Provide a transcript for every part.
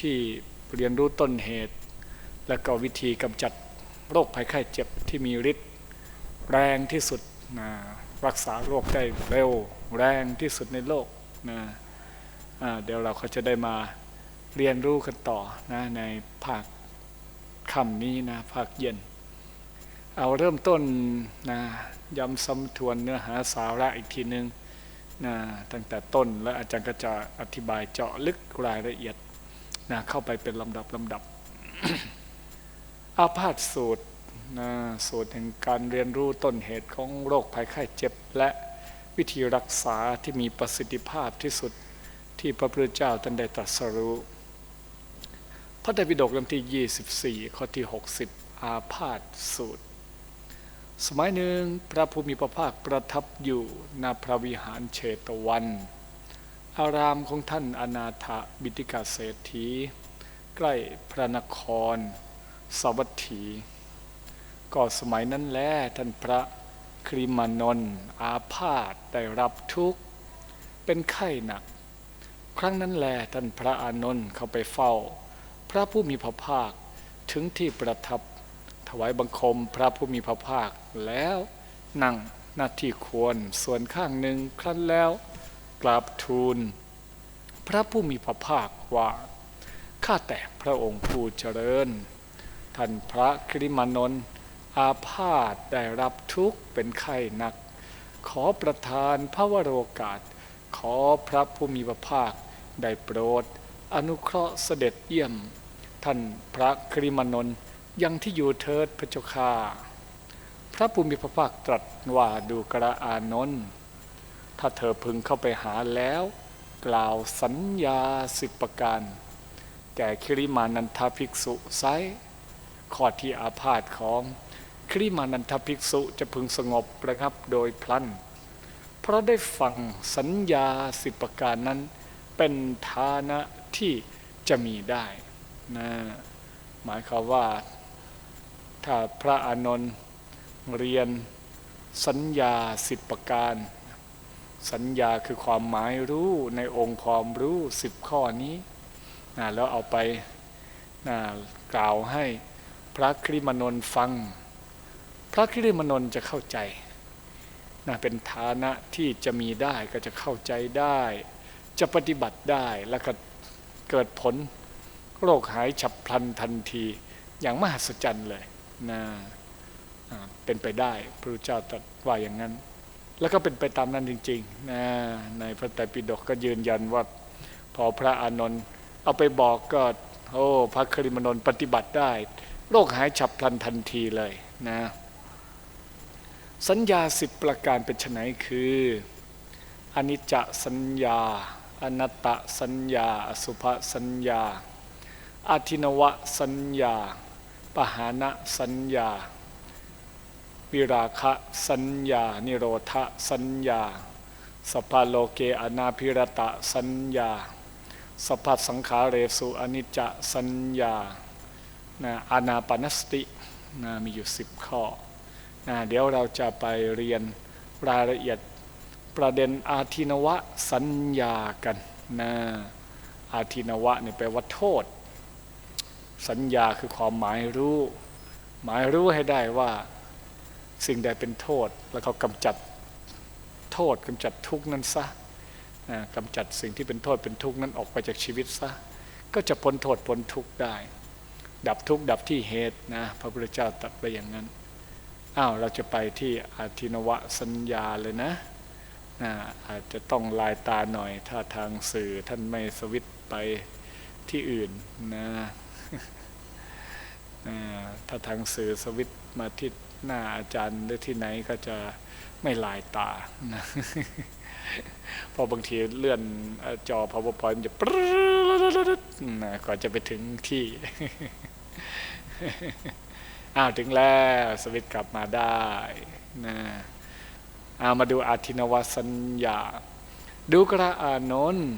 ที่เรียนรู้ต้นเหตุ และก็วิธีกำจัดโรคภัยไข้เจ็บที่มีฤทธิ์แรงที่สุดนะรักษาโรคได้เร็วแรงที่สุดในโลกนะเดี๋ยวเราก็จะได้มาเรียนรู้กันต่อนะในภาคคำนี้นะภาคเย็น เอาเริ่มต้นนะย้ำซ้ำทวนเนื้อหาสาระอีกทีหนึงนะตั้งแต่ต้นแล้วอาจารย์ก็จะอธิบายเจาะลึกรายละเอียด นะเข้าไปเป็นลำดับลำดับ อาพาธสูตรนะสูตรแห่งการเรียนรู้ต้นเหตุของโรคภัยไข้เจ็บ และวิธีรักษาที่มีประสิทธิภาพที่สุดที่พระพุทธเจ้าท่านได้ตรัสรู้พระไตรปิฎกเล่มที่ 24 ข้อที่ 60 อาพาธสูตร สมัยหนึ่งพระภูมิพระภาคประทับอยู่ณพระวิหารเชตวัน อารามของท่านอนาถบิติกาเศรษฐี ใกล้พระนคร สวัสถี ก็สมัยนั้นแลท่านพระคริมานนอาพาธได้รับทุกข์ เป็นไข้หนัก ครั้งนั้นแลท่านพระอานนท์เข้าไปเฝ้า พระผู้มีพระภาคถึงที่ประทับถวายบังคมพระผู้มีพระภาคแล้วนั่งหน้าที่ควรส่วนข้างหนึ่งครั้นแล้ว กราบทูล พระผู้มีพระภาคว่า ข้าแต่พระองค์ผู้เจริญ ท่านพระคริมานนท์อาพาธได้รับทุกข์เป็นไข้หนัก ขอประทานพระวโรกาส ขอพระผู้มีพระภาคได้โปรด อนุเคราะห์เสด็จเยี่ยม ท่านพระคริมานนท์ยังที่อยู่เทิดพระเจ้าค่าพระภูมิพระภาคตรัสว่าดูกระอานนท์ ถ้าเธอพึงเข้าไปหาแล้ว กล่าวสัญญาสิบประการแก่คริมานันทภิกษุไซข้อที่อาพาธของคริมานันทภิกษุจะพึงสงบระงับโดยพลัน เพราะได้ฟังสัญญาสิบประการนั้น เป็นฐานะที่จะมีได้นะหมายความว่า ถ้าพระอานนท์เรียนสัญญาสิบประการ สัญญาคือความหมายรู้ในองค์ความรู้สิบข้อนี้นะแล้วเอาไปนะกล่าวให้พระคริมนนฟัง พระคริมนนจะเข้าใจนะเป็นฐานะที่จะมีได้ก็จะเข้าใจได้ จะปฏิบัติได้แล้วก็เกิดผลโรคหายฉับพลันทันที อย่างมหัศจรรย์เลยนะเป็นไปได้พระเจ้าตรัสว่าอย่างนั้น แล้วก็เป็นไปตามนั้นจริงๆนะในพระไตรปิฎกก็ยืนยันว่าพอพระอานนท์เอาไปบอกก็โอ้พระคริมนนปฏิบัติได้ โรคหายฉับพลันทันทีเลยนะสัญญาสิบประการเป็นไนคืออนิจจสัญญา อนัตตสัญญา อสุภสัญญาอาทินวะสัญญา ปหานะสัญญา วิราคะสัญญา นิโรธสัญญา สภาโลเกอนาพิรตะสัญญา สภาสังขาเรสุอนิจจสัญญานะอานาปนสตินะมีอยู่สิบข้อนะเดี๋ยวเราจะไปเรียนรายละเอียดประเด็นอาทินวะสัญญากันนะอาทินวะนี่แปลว่าโทษ สัญญาคือความหมายรู้ หมายรู้ให้ได้ว่า สิ่งใดเป็นโทษ แล้วเขากำจัดโทษกำจัดทุกข์นั้นซะกำจัดสิ่งที่เป็นโทษเป็นทุกข์นั้นออกไปจากชีวิตซะก็จะพ้นโทษพ้นทุกข์ได้ ดับทุกข์ดับที่เหตุนะพระพุทธเจ้าตรัสไปอย่างนั้นอ้าวเราจะไปที่อาทินวะสัญญาเลยนะนะอาจจะต้องลายตาหน่อย ถ้าทางสื่อท่านไม่สวิตไปที่อื่นนะถ้าทางสื่อสวิตมาที่ หน้าอาจารย์หรือที่ไหนก็จะไม่ลายตานะพอบางทีเลื่อนจอ powerpoint มันจะปรนะก่อนจะไปถึงที่อ้าวถึงแล้วสวิตกลับมาได้นะอามาดูอาทินวสัญญา ดูกระอานนท์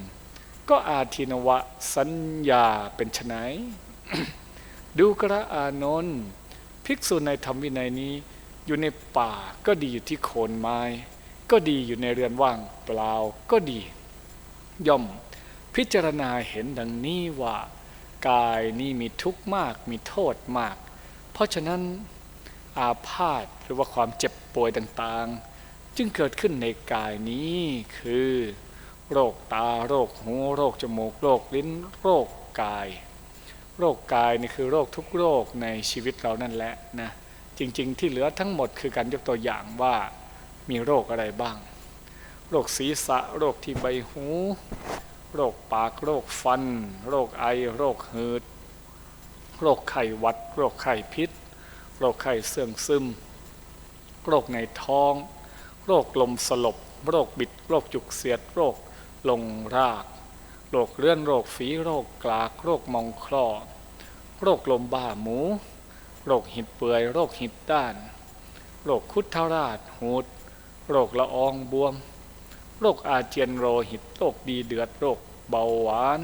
ก็อาทินวสัญญาเป็นไนดูกระอานนท์ ภิกษุในธรรมวินัยนี้ อยู่ในป่าก็ดีอยู่ที่โคนไม้ ก็ดีอยู่ในเรือนว่างเปล่าก็ดี ย่อมพิจารณาเห็นดังนี้ว่า กายนี่มีทุกข์มากมีโทษมาก เพราะฉะนั้นอาพาธหรือว่าความเจ็บป่วยต่างๆ จึงเกิดขึ้นในกายนี้คือ โรคตาโรคหู โรคจมูก โรคลิ้น โรคกาย โรคกายนี่คือโรคทุกโรคในชีวิตเรานั่นแหละนะจริง ๆ ที่เหลือทั้งหมดคือการยกตัวอย่างว่ามีโรคอะไรบ้าง โรคศีรษะ โรคที่ใบหู โรคปาก โรคฟัน โรคไอ โรคหืด โรคไข้หวัด โรคไข้พิษ โรคไข้เสื่องซึม โรคในท้อง โรคลมสลบ โรคบิด โรคจุกเสียด โรคลงราก รคเลื่อนโรคฝีโรคกลากโรคมองคลอโรคลมบ้าหมู โรคหิดเปื่อย โรคหิดด้าน โรคคุดทราชหูด โรคละอองบวม โรคอาเจียนโรหิต โรคดีเดือด โรคเบาหวาน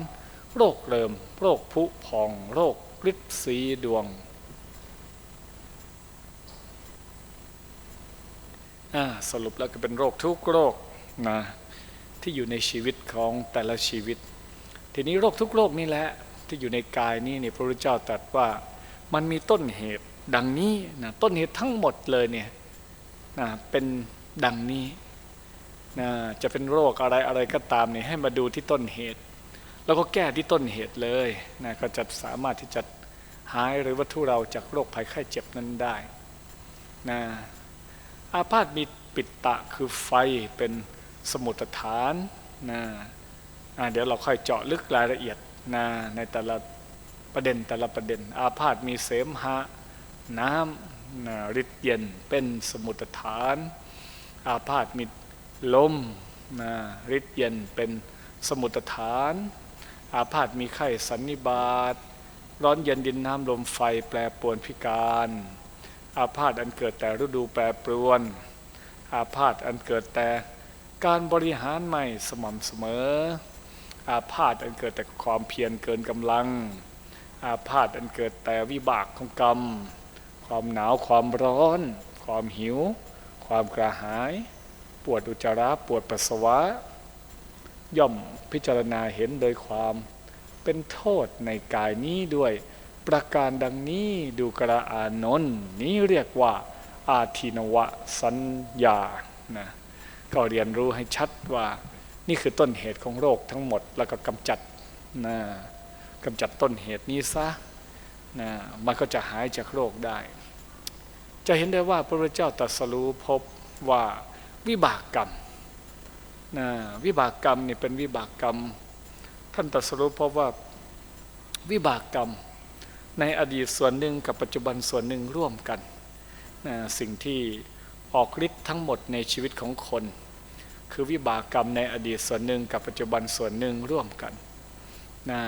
โรคเริม โรคผุพอง โรคฤทธิ์สีดวงสรุปแล้วก็เป็นโรคทุกโรคนะที่อยู่ในชีวิตของแต่ละชีวิต ทีนี้โรคทุกโรคนี่แหละที่อยู่ในกายนี้นี่พระพุทธเจ้าตรัสว่ามันมีต้นเหตุดังนี้นะต้นเหตุทั้งหมดเลยเนี่ยนะเป็นดังนี้นะจะเป็นโรคอะไรอะไรก็ตามเนี่ยให้มาดูที่ต้นเหตุ แล้วก็แก้ที่ต้นเหตุเลยนะก็จะสามารถที่จะหายหรือวัตถุเราจากโรคภัยไข้เจ็บนั้นได้นะอาพาธมีปิดตะคือไฟเป็นสมุทฐานนะ เดี๋ยวเราค่อยเจาะลึกรายละเอียดนะในแต่ละประเด็นแต่ละประเด็น อาพาธมีเสมหะ น้ำนะฤทธิ์เย็นเป็นสมุทฐาน อาพาธมีลมนะฤทธิ์เย็นเป็นสมุทฐาน อาพาธมีไข้สันนิบาตร้อนเย็นดินน้ำลมไฟแปรปรวนพิการ อาพาธอันเกิดแต่ฤดูแปรปรวน อาพาธอันเกิดแต่การบริหารไม่สม่ำเสมอ อาพาธอันเกิดแต่ความเพียรเกินกำลัง อาพาธอันเกิดแต่วิบากของกรรม ความหนาวความร้อน ความหิว ความกระหาย ปวดอุจจาระปวดปัสสาวะ ย่อมพิจารณาเห็นโดยความเป็นโทษในกายนี้ด้วยประการดังนี้ดูกระอานนท์นี้เรียกว่า อาทินวะสัญญานะก็เรียนรู้ให้ชัดว่า นี่คือต้นเหตุของโรคทั้งหมด แล้วก็กำจัดนะกำจัดต้นเหตุนี้ซะนะมันก็จะหายจากโรคได้ จะเห็นได้ว่าพระพุทธเจ้าตรัสรู้พบว่าวิบากกรรมนะวิบากกรรมนี่เป็นวิบากกรรม ท่านตรัสรู้พบว่าวิบากกรรม ในอดีตส่วนหนึ่งกับปัจจุบันส่วนหนึ่งร่วมกันนะสิ่งที่ออกฤทธิ์ทั้งหมดในชีวิตของคน คือวิบากกรรมในอดีตส่วนหนึ่งกับปัจจุบันส่วนหนึ่งร่วมกันนะ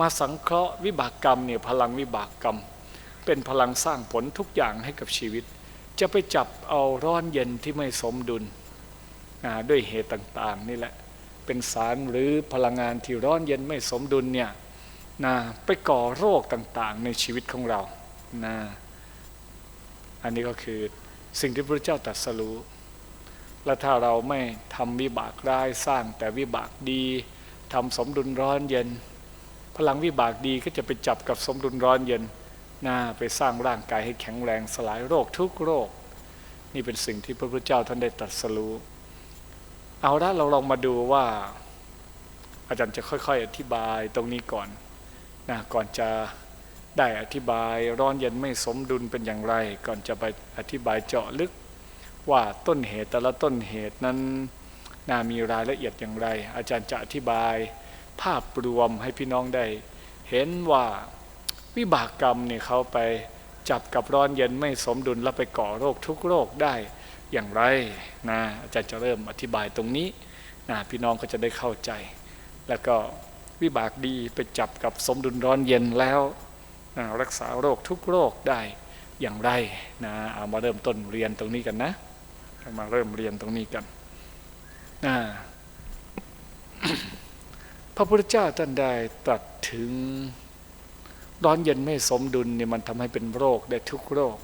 มาสังเคราะห์วิบากกรรมเนี่ยพลังวิบากกรรม เป็นพลังสร้างผลทุกอย่างให้กับชีวิต จะไปจับเอาร้อนเย็นที่ไม่สมดุลนะด้วยเหตุต่างๆ นี่แหละ เป็นสารหรือพลังงานที่ร้อนเย็นไม่สมดุลเนี่ยนะไปก่อโรคต่างๆ ในชีวิตของเรานะอันนี้ก็คือสิ่งที่พระเจ้าตรัสรู้ และถ้าเราไม่ทำวิบากร้ายสร้างแต่วิบากดีทำสมดุลร้อนเย็น พลังวิบากดีก็จะไปจับกับสมดุลร้อนเย็นน่าไปสร้างร่างกายให้แข็งแรงสลายโรคทุกโรค นี่เป็นสิ่งที่พระพุทธเจ้าท่านได้ตรัสรู้ เอาละเราลองมาดูว่า อาจารย์จะค่อย ๆ อธิบายตรงนี้ก่อนนะก่อนจะได้อธิบายร้อนเย็นไม่สมดุลเป็นอย่างไร ก่อนจะไปอธิบายเจาะลึก ว่าต้นเหตุแต่ละต้นเหตุนั้นน่ามีรายละเอียดอย่างไร อาจารย์จะอธิบาย ภาพรวมให้พี่น้องได้ เห็นว่าวิบากกรรมเนี่ยเขาไปจับกับร้อนเย็นไม่สมดุลแล้วไปก่อโรคทุกโรคได้อย่างไรนะอาจารย์จะเริ่มอธิบายตรงนี้นะพี่น้องก็จะได้เข้าใจ แล้วก็วิบากดีไปจับกับสมดุลร้อนเย็นแล้วรักษาโรคทุกโรคได้อย่างไรนะเอามาเริ่มต้นเรียนตรงนี้กันนะ มาเริ่มเรียนตรงนี้กันพระพุทธเจ้าท่านได้ตรัสถึงร้อนเย็นไม่สมดุลเนี่ยมันทำให้เป็นโรคได้ทุกโรค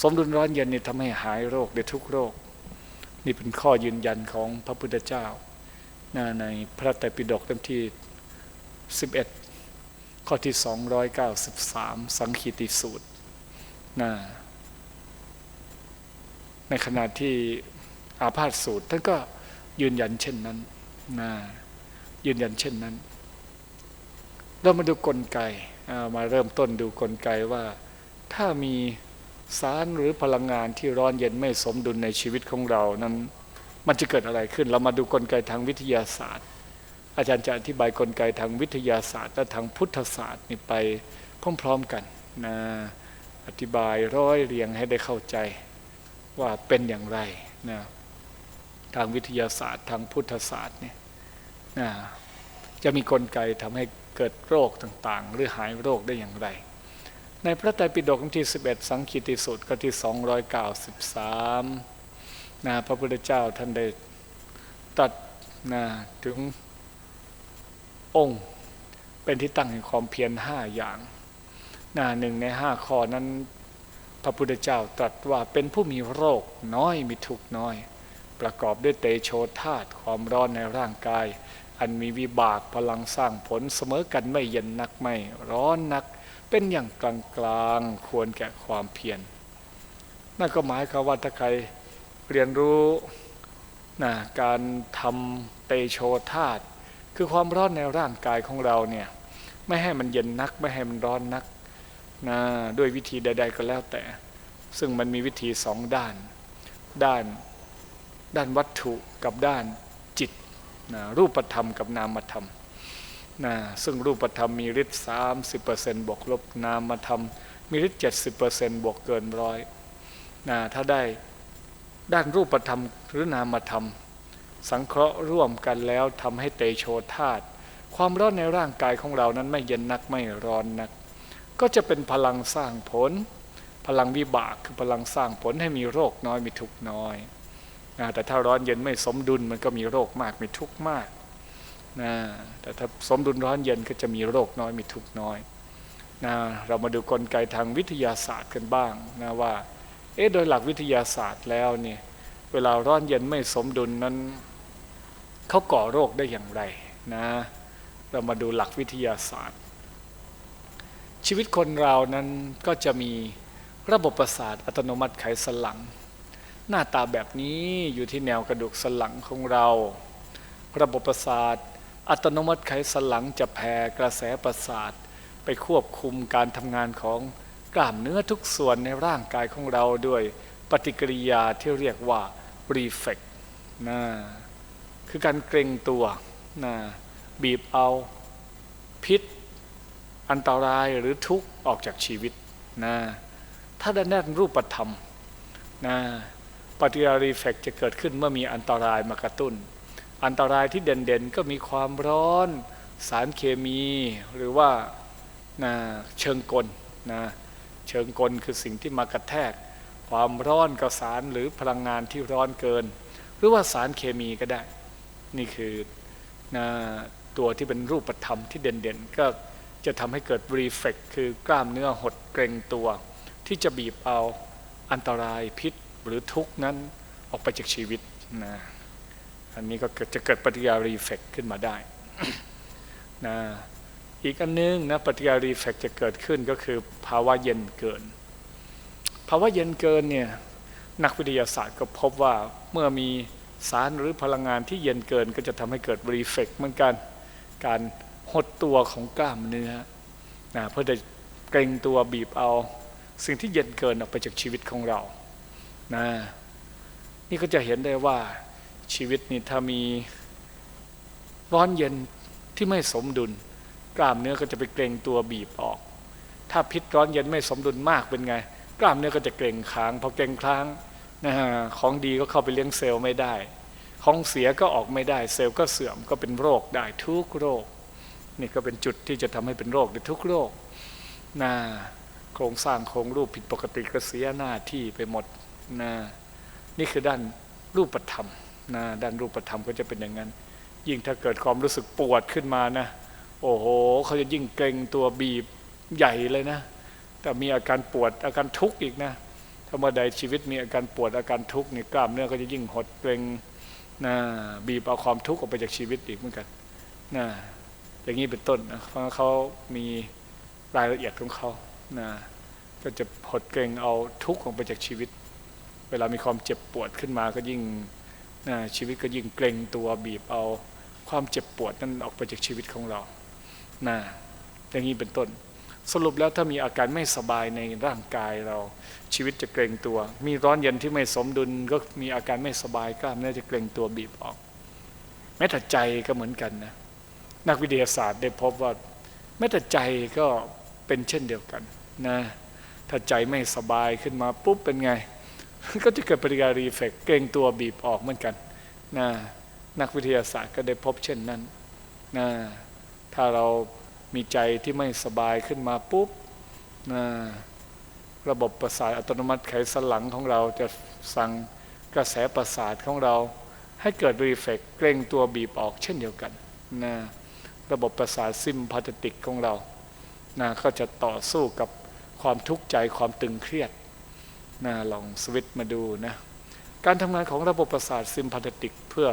สมดุลร้อนเย็นเนี่ยทำให้หายโรคได้ทุกโรค นี่เป็นข้อยืนยันของพระพุทธเจ้าในพระไตรปิฎกเล่มที่ 11 ข้อที่ 293 สังคีติสูตรนะ ในขณะที่อาพาธสูตรท่านก็ยืนยันเช่นนั้นนะยืนยันเช่นนั้น เรามาดูกลไกมาเริ่มต้นดูกลไกว่า ถ้ามีสารหรือพลังงานที่ร้อนเย็นไม่สมดุลในชีวิตของเรานั้น มันจะเกิดอะไรขึ้น เรามาดูกลไกทางวิทยาศาสตร์ อาจารย์จะอธิบายกลไกทางวิทยาศาสตร์และทางพุทธศาสตร์นี่ไปพร้อมๆกันนะอธิบายร้อยเรียงให้ได้เข้าใจ ว่าเป็นอย่างไรนะทางวิทยาศาสตร์ ทางพุทธศาสตร์เนี่ยนะจะมีกลไกทำให้เกิดโรคต่างๆ หรือหายโรคได้อย่างไร ในพระไตรปิฎกที่ 11 สังคีติสูตรก็ที่ 293นะพระพุทธเจ้าท่านได้ตัดนะถึงองค์เป็นที่ตั้งแห่งความเพียรห้าอย่างนะหนึ่งในห้าข้อนั้น ระพุทธเจ้าตรัสว่าเป็นผู้มีโรคน้อยมีทุกน้อย ประกอบด้วยเตโชธาตความร้อนในร่างกาย อันมีวิบากพลังสร้างผลเสมอกันไม่เย็นนักไม่ร้อนนัก เป็นอย่างกลางกลางควรแก่ความเพียรนั่นก็หมายความว่าถ้าใครเรียนรู้นะการทำเตโชธาตคือความร้อนในร่างกายของเราเนี่ยไม่ให้มันเย็นนักไม่ให้มันร้อนนัก นะด้วยวิธีใด ๆ ก็แล้วแต่ ซึ่งมันมีวิธีสองด้าน ด้านด้านวัตถุกับด้านจิตนะรูปธรรมกับนามธรรมนะซึ่งรูปธรรมมีฤทธิ์สามสิบเปอร์เซ็นต์บวกลบนามธรรมมีฤทธิ์เจ็ดสิบเปอร์เซ็นต์บวกเกินร้อยนะถ้าได้ด้านรูปธรรมหรือนามธรรม สังเคราะห์ร่วมกันแล้วทำให้เตโชธาตความร้อนในร่างกายของเรานั้นไม่เย็นนักไม่ร้อนนัก ก็จะเป็นพลังสร้างผล พลังวิบากคือพลังสร้างผลให้มีโรคน้อยมีทุกน้อยนะแต่ถ้าร้อนเย็นไม่สมดุลมันก็มีโรคมากมีทุกมากนะแต่ถ้าสมดุลร้อนเย็นก็จะมีโรคน้อยมีทุกน้อยนะเรามาดูกลไกทางวิทยาศาสตร์กันบ้างนะว่าเอ๊ะโดยหลักวิทยาศาสตร์แล้วเนี่ยเวลาร้อนเย็นไม่สมดุลนั้นเขาก่อโรคได้อย่างไรนะ เรามาดูหลักวิทยาศาสตร์ ชีวิตคนเรานั้นก็จะมีระบบประสาทอัตโนมัติไขสันหลัง หน้าตาแบบนี้อยู่ที่แนวกระดูกสันหลังของเรา ระบบประสาทอัตโนมัติไขสันหลังจะแผ่กระแสประสาทไปควบคุมการทำงานของกล้ามเนื้อทุกส่วนในร่างกายของเราด้วยปฏิกิริยาที่เรียกว่า reflex นะคือการเกรงตัวนะบีบเอาพิษ อันตรายหรือทุกข์ออกจากชีวิตนะถ้าด้านด้านรูปธรรมนะปฏิกิริยารีเฟกจะเกิดขึ้นเมื่อมีอันตรายมากระตุ้น อันตรายที่เด่นๆ ก็มีความร้อนสารเคมีหรือว่านะเชิงกลนะเชิงกลคือสิ่งที่มากระแทก ความร้อนกับสารหรือพลังงานที่ร้อนเกิน หรือว่าสารเคมีก็ได้ นี่คือนะตัวที่เป็นรูปธรรมที่เด่นๆ ก็ จะทำให้เกิดรีเฟกคือกล้ามเนื้อหดเกรงตัว ที่จะบีบเอาอันตรายพิษหรือทุกข์นั้นออกไปจากชีวิตนะอันนี้ก็จะเกิดปฏิกิริยารีเฟกขึ้นมาได้นะอีกอันนึงนะปฏิกิริยารีเฟกจะเกิดขึ้นก็คือภาวะเย็นเกิน ภาวะเย็นเกินเนี่ยนักวิทยาศาสตร์ก็พบว่าเมื่อมีสารหรือพลังงานที่เย็นเกินก็จะทำให้เกิดรีเฟกเหมือนกัน การ หดตัวของกล้ามเนื้อนะเพื่อจะเกรงตัวบีบเอา สิ่งที่เย็นเกินออกไปจากชีวิตของเรานะนี่ก็จะเห็นได้ว่าชีวิตนี่ถ้ามีร้อนเย็นที่ไม่สมดุล กล้ามเนื้อก็จะไปเกรงตัวบีบออก ถ้าพิษร้อนเย็นไม่สมดุลมากเป็นไง กล้ามเนื้อก็จะเกรงค้างพอเกรงค้างนะฮะของดีก็เข้าไปเลี้ยงเซลล์ไม่ได้ ของเสียก็ออกไม่ได้ เซลล์ก็เสื่อมก็เป็นโรคได้ทุกโรค นี่ก็เป็นจุดที่จะทำให้เป็นโรคในทุกโรคนะโครงสร้างโครงรูปผิดปกติก็เสียหน้าที่ไปหมดนะนี่คือด้านรูปธรรมนะด้านรูปธรรมก็จะเป็นอย่างนั้น ยิ่งถ้าเกิดความรู้สึกปวดขึ้นมานะ โอ้โหเขาจะยิ่งเกรงตัวบีบใหญ่เลยนะ แต่มีอาการปวดอาการทุกข์อีกนะถ้าเมื่อใดชีวิตมีอาการปวดอาการทุกข์นี่กล้ามเนื้อก็จะยิ่งหดเกรงนะบีบเอาความทุกข์ออกไปจากชีวิตอีกเหมือนกันนะ อย่างนี้เป็นต้นนะเพราะเขามีรายละเอียดของเขานะก็จะหดเกรงเอาทุกข์ออกไปจากชีวิต เวลามีความเจ็บปวดขึ้นมาก็ยิ่งนะชีวิตก็ยิ่งเกรงตัวบีบเอาความเจ็บปวดนั้นออกไปจากชีวิตของเรานะอย่างนี้เป็นต้น สรุปแล้วถ้ามีอาการไม่สบายในร่างกายเรา ชีวิตจะเกรงตัว มีร้อนเย็นที่ไม่สมดุลก็มีอาการไม่สบายกล้ามเนื้อจะเกรงตัวบีบออก แม้แต่ใจก็เหมือนกันนะ นักวิทยาศาสตร์ได้พบว่าแม้แต่ใจก็เป็นเช่นเดียวกันนะถ้าใจไม่สบายขึ้นมาปุ๊บเป็นไง ก็จะเกิดปฏิกิริยารีเฟกเกรงตัวบีบออกเหมือนกันนะนักวิทยาศาสตร์ก็ได้พบเช่นนั้นนะถ้าเรามีใจที่ไม่สบายขึ้นมาปุ๊บนะระบบประสาทอัตโนมัติไขสันหลังของเราจะสั่งกระแสประสาทของเรา ให้เกิดรีเฟกเกรงตัวบีบออกเช่นเดียวกันนะ ระบบประสาทซิมพาตติกของเรานะก็จะต่อสู้กับความทุกข์ใจความตึงเครียดนะลองสวิตมาดูนะการทำงานของระบบประสาทซิมพาตติกเพื่อ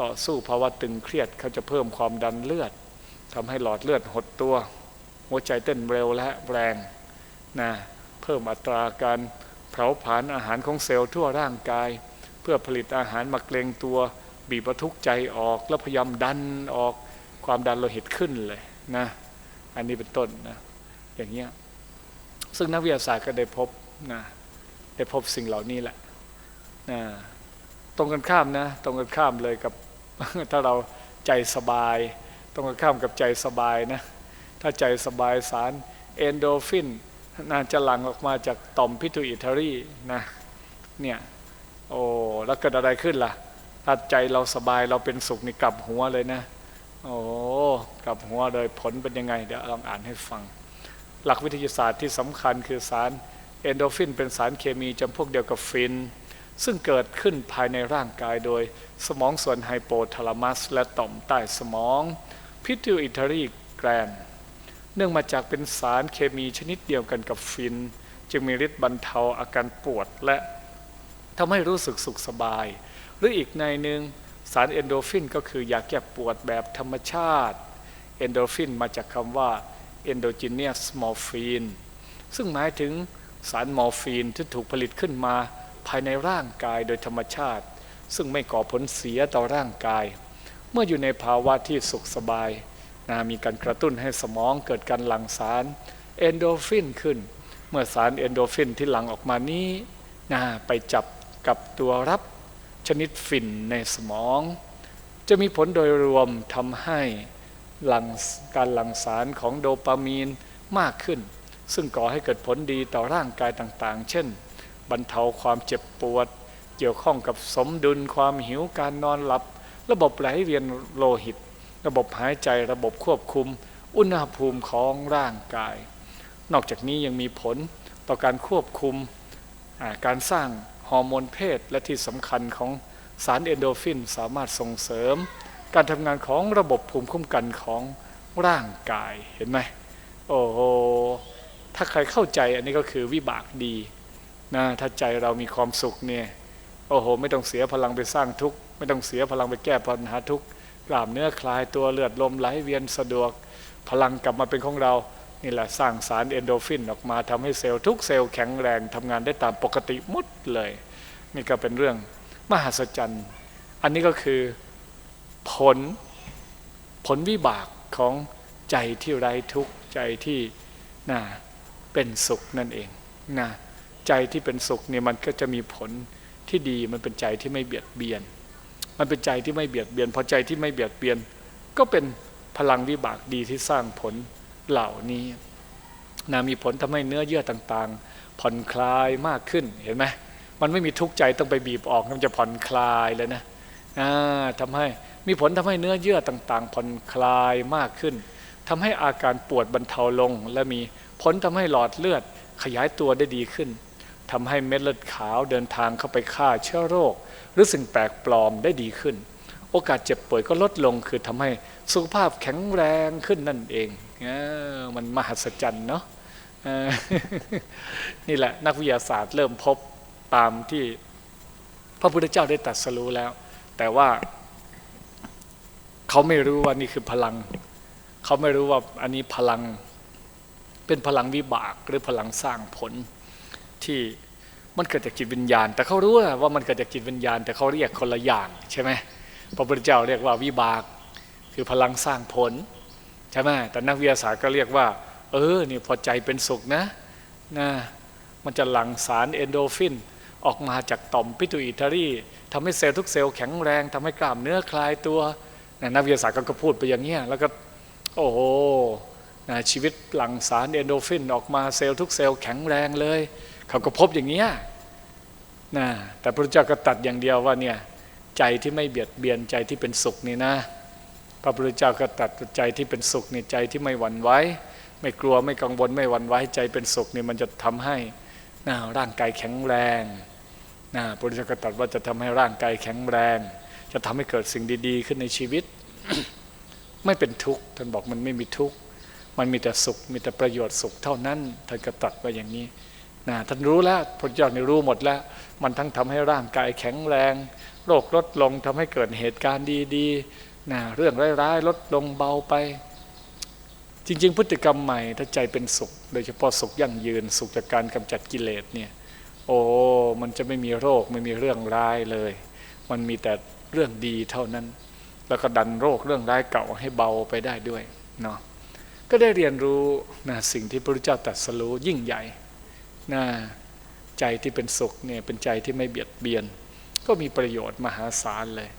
ต่อสู้ภาวะตึงเครียดเขาจะเพิ่มความดันเลือดทำให้หลอดเลือดหดตัว หัวใจเต้นเร็วและแรงนะเพิ่มอัตราการเผาผลาญอาหารของเซลล์ทั่วร่างกาย เพื่อผลิตอาหารมาเกรงตัว บีบประทุกใจออกแล้วพยายามดันออก ความดันโลหิตขึ้นเลยนะอันนี้เป็นต้นนะอย่างเงี้ยซึ่งนักวิทยาศาสตร์ก็ได้พบนะได้พบสิ่งเหล่านี้แหละนะตรงกันข้ามนะตรงกันข้ามเลยกับถ้าเราใจสบาย ตรงกันข้ามกับใจสบายนะถ้าใจสบายสารเอนโดฟินน่าจะหลั่งออกมาจากต่อมพิทูอิทารีนะเนี่ยโอ้แล้วเกิดอะไรขึ้นล่ะถ้าใจเราสบายเราเป็นสุขนี่กลับหัวเลยนะ โอ้กลับหัวเลยผลเป็นยังไง เดี๋ยวลองอ่านให้ฟัง หลักวิทยาศาสตร์ที่สำคัญคือสารเอนโดฟินเป็นสารเคมีจำพวกเดียวกับฟิน ซึ่งเกิดขึ้นภายในร่างกายโดย สมองส่วนไฮโปทาลามัส และต่อมใต้สมองพิทูอิทารีแกรนเนื่องมาจากเป็นสารเคมีชนิดเดียวกันกับฟิน จึงมีฤทธิ์บรรเทาอาการปวดและทำให้รู้สึกสุขสบาย หรืออีกในหนึ่ง สารเอนโดฟินก็คือยาแก้ปวดแบบธรรมชาติเอนโดฟินมาจากคำว่า endogenous morphine ซึ่งหมายถึงสารมอร์ฟีนที่ถูกผลิตขึ้นมาภายในร่างกายโดยธรรมชาติ ซึ่งไม่ก่อผลเสียต่อร่างกาย เมื่ออยู่ในภาวะที่สุขสบายนะมีการกระตุ้นให้สมองเกิดการหลั่งสารเอนโดฟินขึ้น เมื่อสารเอนโดฟินที่หลั่งออกมานี้นะไปจับกับตัวรับ ชนิดฟินในสมอง จะมีผลโดยรวมทำให้หลังการหลั่งสารของโดปามีนมากขึ้น ซึ่งก่อให้เกิดผลดีต่อร่างกายต่างๆ เช่น บรรเทาความเจ็บปวด เกี่ยวข้องกับสมดุลความหิวการนอนหลับ ระบบไหลเวียนโลหิต ระบบหายใจระบบควบคุม อุณหภูมิของร่างกาย นอกจากนี้ยังมีผลต่อการควบคุมการสร้าง ฮอร์โมนเพศ และที่สำคัญของสารเอนโดฟินสามารถส่งเสริม การทำงานของระบบภูมิคุ้มกันของร่างกายเห็นไหมโอ้โหถ้าใครเข้าใจอันนี้ก็คือวิบากดีนะถ้าใจเรามีความสุขเนี่ยโอ้โห ไม่ต้องเสียพลังไปสร้างทุกข์ไม่ต้องเสียพลังไปแก้ปัญหาทุกข์กล้ามเนื้อคลายตัวเลือดลมไหลเวียนสะดวก พลังกลับมาเป็นของเรา นี่แหละสร้างสารเอนโดฟินออกมาทำให้เซลล์ทุกเซลล์แข็งแรงทำงานได้ตามปกติมุดเลย นี่ก็เป็นเรื่องมหัศจรรย์ อันนี้ก็คือผลผลวิบากของใจที่ไร้ทุกข์ใจที่น่าเป็นสุขนั่นเองนะใจที่เป็นสุขเนี่ยมันก็จะมีผลที่ดีมันเป็นใจที่ไม่เบียดเบียน มันเป็นใจที่ไม่เบียดเบียนพอใจที่ไม่เบียดเบียน ก็เป็นพลังวิบากดีที่สร้างผล เหล่านี้นะมีผลทำให้เนื้อเยื่อต่างๆ ผ่อนคลายมากขึ้นเห็นไหมมันไม่มีทุกข์ใจต้องไปบีบออกมันจะผ่อนคลายเลยนะทำให้มีผลทำให้เนื้อเยื่อต่างๆ ผ่อนคลายมากขึ้นทำให้อาการปวดบรรเทาลง และมีผลทำให้หลอดเลือดขยายตัวได้ดีขึ้นทำให้เม็ดเลือดขาวเดินทางเข้าไปฆ่าเชื้อโรค หรือสิ่งแปลกปลอมได้ดีขึ้น โอกาสเจ็บป่วยก็ลดลงคือทำให้สุขภาพแข็งแรงขึ้นนั่นเอง มันมหัศจรรย์เนาะนี่แหละนักวิทยาศาสตร์เริ่มพบตามที่พระพุทธเจ้าได้ตรัสรู้แล้ว แต่ว่าเขาไม่รู้ว่านี่คือพลัง เขาไม่รู้ว่าอันนี้พลังเป็นพลังวิบากหรือพลังสร้างผลที่มันเกิดจากจิตวิญญาณ แต่เขารู้ว่ามันเกิดจากจิตวิญญาณ แต่เขาเรียกคนละอย่างใช่ไหมพระพุทธเจ้าเรียกว่าวิบากคือพลังสร้างผล ใช่ไหมแต่นักวิทยาศาสตร์ก็เรียกว่า เออนี่พอใจเป็นสุขนะนะมันจะหลั่งสารเอนโดฟิน ออกมาจากต่อมปิตุอิตารีทำให้เซลล์ทุกเซลล์แข็งแรงทำให้กล้ามเนื้อคลายตัวนะนักวิทยาศาสตร์ก็พูดไปอย่างเงี้ยแล้วก็โอ้โหนะชีวิตหลั่งสารเอนโดฟิน ออกมาเซลล์ทุกเซลล์แข็งแรงเลย เขาก็พบอย่างเงี้ยนะแต่พระเจ้าก็ตัดอย่างเดียวว่าเนี่ยใจที่ไม่เบียดเบียนใจที่เป็นสุขนี่นะ พระพุทธเจ้าก็ตัดใจที่เป็นสุขนี่ใจที่ไม่หวั่นไหวไม่กลัวไม่กังวลไม่หวั่นไหวใจเป็นสุขนี่มันจะทำให้นะร่างกายแข็งแรงนะพระพุทธเจ้าก็ตรัสว่าจะทำให้ร่างกายแข็งแรง จะทำให้เกิดสิ่งดี ๆ ขึ้นในชีวิต ไม่เป็นทุกข์ท่านบอกมันไม่มีทุกข์มันมีแต่สุขมีแต่ประโยชน์สุขเท่านั้นท่านก็ตรัสไว้อย่างนี้นะท่านรู้แล้วพระเจ้านี่รู้หมดแล้ว มันทั้งทำให้ร่างกายแข็งแรง โรคลดลงทำให้เกิดเหตุการณ์ดีๆ นะเรื่องร้ายๆลดลงเบาไป จริง ๆ พฤติกรรมใหม่ถ้าใจเป็นสุข โดยเฉพาะสุขยั่งยืน สุขจากการกำจัดกิเลสเนี่ยโอ้มันจะไม่มีโรคไม่มีเรื่องร้ายเลย มันมีแต่เรื่องดีเท่านั้น แล้วก็ดันโรคเรื่องร้ายเก่าให้เบาไปได้ด้วยเนาะก็ได้เรียนรู้นะสิ่งที่พระพุทธเจ้าตรัสรู้ยิ่งใหญ่นะใจที่เป็นสุขเนี่ยเป็นใจที่ไม่เบียดเบียน ก็มีประโยชน์มหาศาลเลย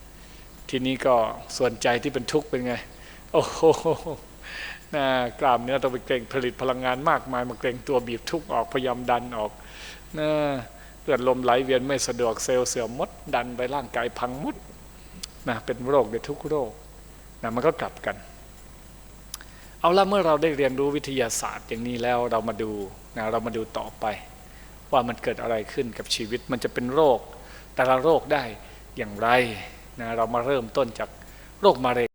ทีนี้ก็ส่วนใจที่เป็นทุกข์เป็นไง โอ้โหนะกล้ามเนื้อต้องไปเกรงผลิตพลังงานมากมายมาเกรงตัวบีบทุกข์ออกพยายามดันออกนะเลือดลมไหลเวียนไม่สะดวกเซลล์เสื่อมมด ดันไปร่างกายพังมดนะเป็นโรคในทุกโรคนะมันก็กลับกัน เอาละเมื่อเราได้เรียนรู้วิทยาศาสตร์อย่างนี้แล้วเรามาดูนะเรามาดูต่อไป ว่ามันเกิดอะไรขึ้นกับชีวิตมันจะเป็นโรค แต่ละโรคได้อย่างไร นะเรามาเริ่มต้นจากโรคมะเร็ง